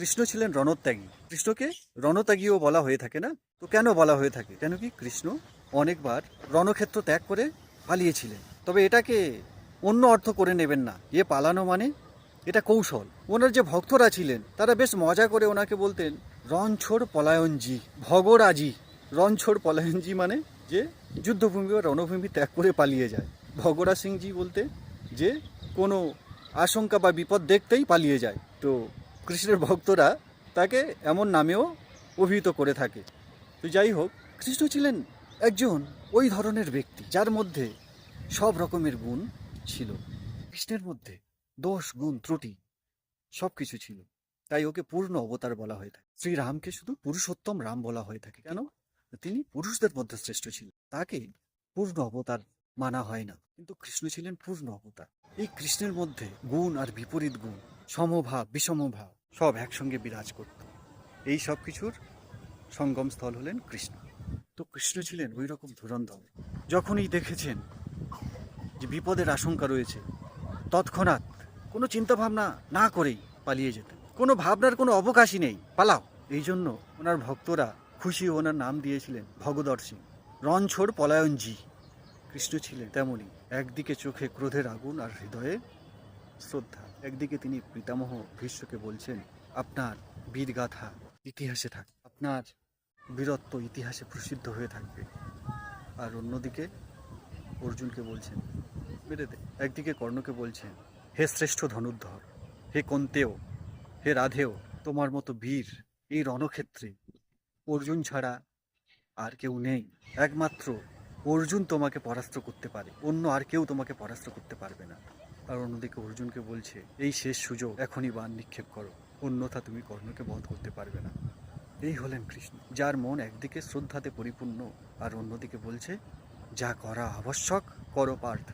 কৃষ্ণ ছিলেন রণত্যাগী। কৃষ্ণকে রণত্যাগীও বলা হয়ে থাকে না? তো কেন বলা হয়ে থাকে? কেন কি কৃষ্ণ অনেকবার রণক্ষেত্র ত্যাগ করে পালিয়েছিলেন? তবে এটাকে অন্য অর্থ করে নেবেন না। এ পালানো মানে? এটা কৌশল। ওনার যে ভক্তরা ছিলেন, তারা বেশ মজা করে ওনাকে বলতেন, রণছোড় পলায়নজি, ভগরাজি। রণছোড় পলায়নজি মানে যে যুদ্ধভূমি বা রণভূমি ত্যাগ করে পালিয়ে যায়। ভগরা সিংজি বলতে যে, কোনো আশঙ্কা বা বিপদ দেখতেই পালিয়ে যায়। তো কৃষ্ণের ভক্তরা তাকে এমন নামেও অভিহিত করে থাকে। তো যাই হোক, কৃষ্ণ ছিলেন একজন ওই ধরনের ব্যক্তি যার মধ্যে সব রকমের গুণ ছিল। কৃষ্ণের মধ্যে দোষ, গুণ, ত্রুটি সব কিছু ছিল। তাই ওকে পূর্ণ অবতার বলা হয়ে থাকে। শ্রীরামকে শুধু পুরুষোত্তম রাম বলা হয়ে থাকে। কেন? তিনি পুরুষদের মধ্যে শ্রেষ্ঠ ছিলেন। তাকে পূর্ণ অবতার মানা হয় না। কিন্তু কৃষ্ণ ছিলেন পূর্ণ অবতার। এই কৃষ্ণের মধ্যে গুণ আর বিপরীত গুণ, সমভাব, বিষমভাব সব একসঙ্গে বিরাজ করত এই সব কিছুর সঙ্গম স্থল হলেন কৃষ্ণ। তো কৃষ্ণ ছিলেন ওই রকম ধুরন্ধর। যখনই দেখেছেন যে বিপদের আশঙ্কা রয়েছে, তৎক্ষণাৎ কোনো চিন্তাভাবনা না করেই পালিয়ে যেতেন। কোনো ভাবনার কোনো অবকাশই নেই। পালাও। এই জন্য ওনার ভক্তরা খুশি ওনার নাম দিয়েছিলেন ভগদর সিং। রণছোড় পলায়নজি। কৃষ্ণ ছিলেন তেমনই। একদিকে চোখে ক্রোধের আগুন আর হৃদয়ে শ্রদ্ধা। একদিকে তিনি পিতামহ ভীষ্মকে বলছেন, আপনার বীরগাথা ইতিহাসে থাক, আপনার বীরত্ব ইতিহাসে প্রসিদ্ধ হয়ে থাকবে। আর অন্যদিকে অর্জুনকে বলছেন দে। একদিকে কর্ণকে বলছেন, হে শ্রেষ্ঠ ধনুর্ধর, হে কন্তেও হে রাধেও তোমার মতো বীর এই রণক্ষেত্রে অর্জুন ছাড়া আর কেউ নেই। একমাত্র অর্জুন তোমাকে পরাস্ত করতে পারে, অন্য আর কেউ তোমাকে পরাস্ত করতে পারবে না। আর অন্যদিকে অর্জুনকে বলছে, এই শেষ সুযোগ এখনই বান নিক্ষেপ করো। অন্যথা তুমি কর্ণকে বধ করতে পারবে না। এই হলেন কৃষ্ণ, যার মন একদিকে শ্রদ্ধাতে পরিপূর্ণ আর অন্যদিকে বলছে, যা করা আবশ্যক, করো পার্থ।